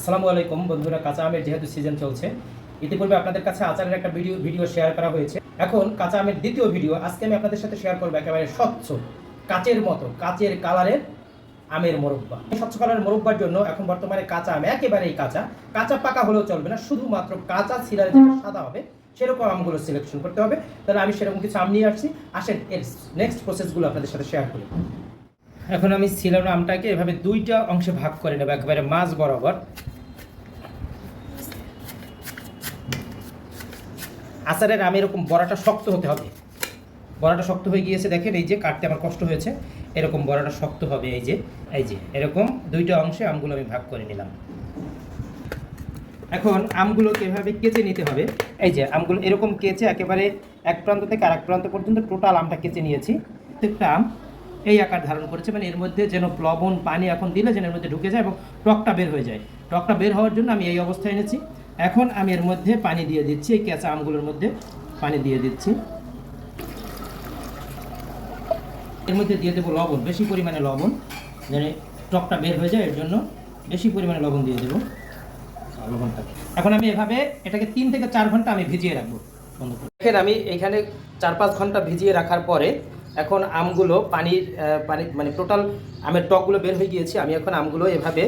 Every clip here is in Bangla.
আসসালামু আলাইকুম বন্ধুরা, কাঁচা আমের যেহেতু সিজন চলছে, ইতিপূর্বে আপনাদের কাছে আচারের একটা ভিডিও ভিডিও শেয়ার করা হয়েছে। এখন কাঁচা আমের দ্বিতীয় ভিডিও আজকে আমি আপনাদের সাথে শেয়ার করব একেবারে স্বচ্ছ, কাচের মতো, কাচের কালারের আমের মোরব্বা। স্বচ্ছ কালারের মোরব্বার জন্য এখন বর্তমানে কাঁচা আম একেবারেই কাঁচা। কাঁচা পাকা হলেও চলবে না, শুধুমাত্র কাঁচা সিরারে যেটা সাদা হবে, সেরকম আমগুলো সিলেকশন করতে হবে। তাহলে আমি সেরকম কিছু আম নিয়ে আসছি। আসেন, এর নেক্সট প্রসেসগুলো আপনাদের সাথে শেয়ার করি। এখন আমি সিলানো আমটাকে এভাবে দুইটা অংশে ভাগ করে নেব, একেবারে মাছ বরাবর। আচারের আমি এরকম বড়াটা শক্ত হতে হবে। বড়াটা শক্ত হয়ে গিয়েছে, দেখেন এই যে কাটতে আমার কষ্ট হয়েছে। এরকম বড়াটা শক্ত হবে, এই যে এই যে, এরকম দুইটা অংশে আমগুলো আমি ভাগ করে নিলাম। এখন আমগুলোকে এভাবে কেচে নিতে হবে। এই যে, আমগুলো এরকম কেচে একেবারে এক প্রান্ত থেকে আরেক প্রান্ত পর্যন্ত টোটাল আমটা কেচে নিয়েছি। প্রত্যেকটা আম এই আকার ধারণ করেছে মানে এর মধ্যে যেন লবণ, পানি এখন দিলে যেন এর মধ্যে ঢুকে যায় এবং টকটা বের হয়ে যায়। টকটা বের হওয়ার জন্য আমি এই অবস্থায় এনেছি। এখন আমি এর মধ্যে পানি দিয়ে দিচ্ছি, এই কেঁচা আমগুলোর মধ্যে পানি দিয়ে দিচ্ছি। এর মধ্যে দিয়ে দেবো লবণ, বেশি পরিমাণে লবণ, যেন টকটা বের হয়ে যায়, এর জন্য বেশি পরিমাণে লবণ দিয়ে দেবো। লবণটাকে এখন আমি এভাবে এটাকে তিন থেকে চার ঘণ্টা আমি ভিজিয়ে রাখব। দেখেন, আমি এখানে চার পাঁচ ঘণ্টা ভিজিয়ে রাখার পরে এখন আমগুলো পানির পানি মানে টোটাল আমের টকগুলো বের হয়ে গিয়েছে। আমি এখন আমগুলো এভাবে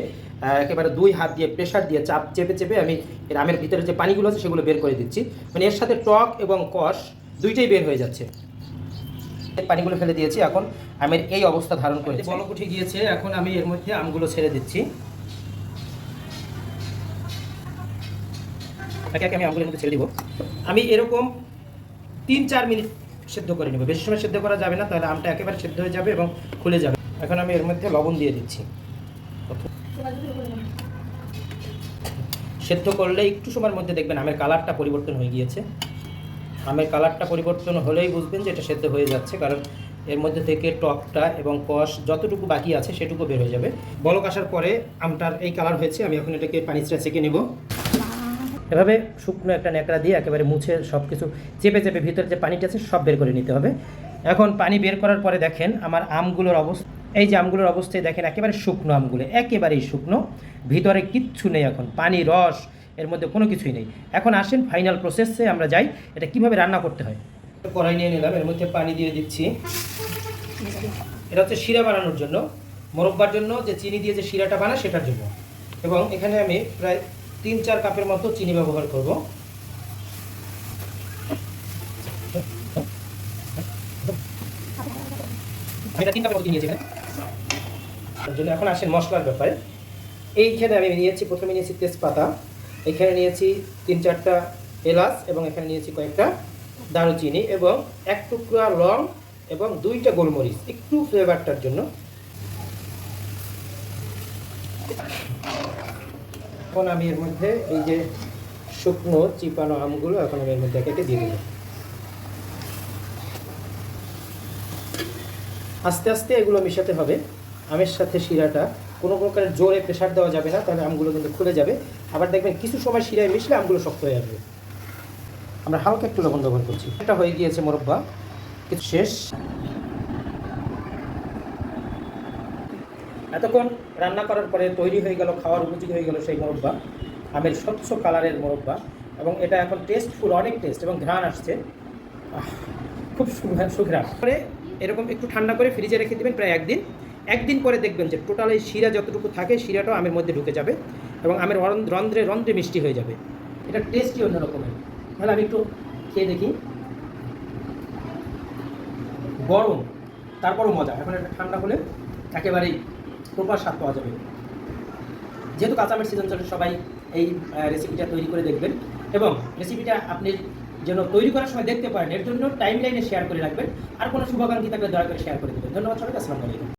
একেবারে দুই হাত দিয়ে প্রেশার দিয়ে চাপ চেপে চেপে আমি এর আমের ভিতরে যে পানিগুলো আছে সেগুলো বের করে দিচ্ছি। মানে এর সাথে টক এবং কষ দুইটাই বের হয়ে যাচ্ছে। পানিগুলো ফেলে দিয়েছি। এখন আমের এই অবস্থা ধারণ করেছে। বলক উঠে গিয়েছে। এখন আমি এর মধ্যে আমগুলো ছেড়ে দিচ্ছি। একে একে আমি আমগুলোর মধ্যে ছেড়ে দিব। আমি এরকম তিন চার মিনিট সেদ্ধ করে নেব। বেশি সময় সেদ্ধ করা যাবে না। তাহলে আমটা একেবারে সেদ্ধ হয়ে যাবে এবং খুলে যাবে। এখন আমি এর মধ্যে লবণ দিয়ে দিচ্ছি। সেদ্ধ করলে একটু সময়ের মধ্যে দেখবেন আমের কালারটা পরিবর্তন হয়ে গিয়েছে। আমের কালারটা পরিবর্তন হলেই বুঝবেন যে এটা সেদ্ধ হয়ে যাচ্ছে, কারণ এর মধ্যে থেকে টকটা এবং কষ যতটুকু বাকি আছে সেটুকু বের হয়ে যাবে। বলক আসার পরে আমটার এই কালার হয়েছে, আমি এখন এটাকে পানি ছেড়ে ছেঁকে নেব। এভাবে শুকনো একটা ন্যাকড়া দিয়ে একেবারে মুছে সব কিছু চেপে চেপে ভিতরে যে পানিটা আছে সব বের করে নিতে হবে। এখন পানি বের করার পরে দেখেন আমার আমগুলোর অবস্থা এই যে আমগুলোর অবস্থায় দেখেন, একেবারে শুকনো আমগুলো, একেবারেই শুকনো। ভিতরে কিচ্ছু নেই এখন, পানি, রস, এর মধ্যে কোনো কিছুই নেই। এখন আসেন ফাইনাল প্রসেসে আমরা যাই, এটা কীভাবে রান্না করতে হয়। কড়াই নিয়ে নিলাম, এর মধ্যে পানি দিয়ে দিচ্ছি। এটা হচ্ছে শিরা বানানোর জন্য, মোরব্বার জন্য যে চিনি দিয়ে যে শিরাটা বানায় সেটার জন্য। এবং এখানে আমি প্রায় তিন চার কাপের মতো চিনি ব্যবহার করব। এটা তিন চিনি নিয়েছি জন্য এখন আসেন মশলার ব্যাপারে। এইখানে আমি নিয়েছি, প্রথমে নিয়েছি তেজপাতা, এখানে নিয়েছি তিন চারটা এলাচ এবং এখানে নিয়েছি কয়েকটা দারুচিনি এবং এক টুকরা লং এবং দুইটা গোলমরিচ, একটু ফ্লেভারটার জন্য। এখন আমি এর মধ্যে এই যে শুকনো, চিপানো আমগুলো এখন আমি এর মধ্যে কেটে দিয়ে দেবো আস্তে আস্তে এগুলো মেশাতে হবে। আমের সাথে শিরাটা কোনো প্রকারের জোরে প্রেশার দেওয়া যাবে না, তাহলে আমগুলো কিন্তু খুলে যাবে। আবার দেখবেন কিছু সময় শিরায় মিশলে আমগুলো শক্ত হয়ে যাবে আমরা হালকা একটু লবণ ব্যবহার করছি। এটা হয়ে গিয়েছে মোরব্বা। কিছু শেষ। এতক্ষণ রান্না করার পরে তৈরি হয়ে গেল, খাওয়ার উপযোগী হয়ে গেল সেই মোরব্বা। আমের স্বচ্ছ কালারের মোরব্বা। এবং এটা এখন টেস্টফুল অনেক টেস্ট এবং ঘ্রাণ আসছে। খুব সুঘ্রাণ পরে এরকম একটু ঠান্ডা করে ফ্রিজে রেখে দেবেন প্রায় একদিন। একদিন পরে দেখবেন যে টোটাল এই শিরা যতটুকু থাকে, শিরাটাও আমের মধ্যে ঢুকে যাবে এবং আমের রন্ধ্রে রন্ধ্রে মিষ্টি হয়ে যাবে। এটা টেস্টই অন্যরকমের তাহলে আমি একটু খেয়ে দেখি। গরম, তারপরও মজা। এখন একটা ঠান্ডা হলে একেবারেই প্রপার স্বাদ পাওয়া যাবে। যেহেতু কাঁচামের সিজন চলে, সবাই এই রেসিপিটা তৈরি করে দেখবেন। এবং রেসিপিটা আপনি যেন তৈরি করার সময় দেখতে পারেন। এর জন্য টাইম লাইনে শেয়ার করে রাখবেন। আর কোনো শুভাকাঙ্ক্ষী থাকলে দয়া করে শেয়ার করে দেবেন। ধন্যবাদ সবাইকে, আসসালামু আলাইকুম।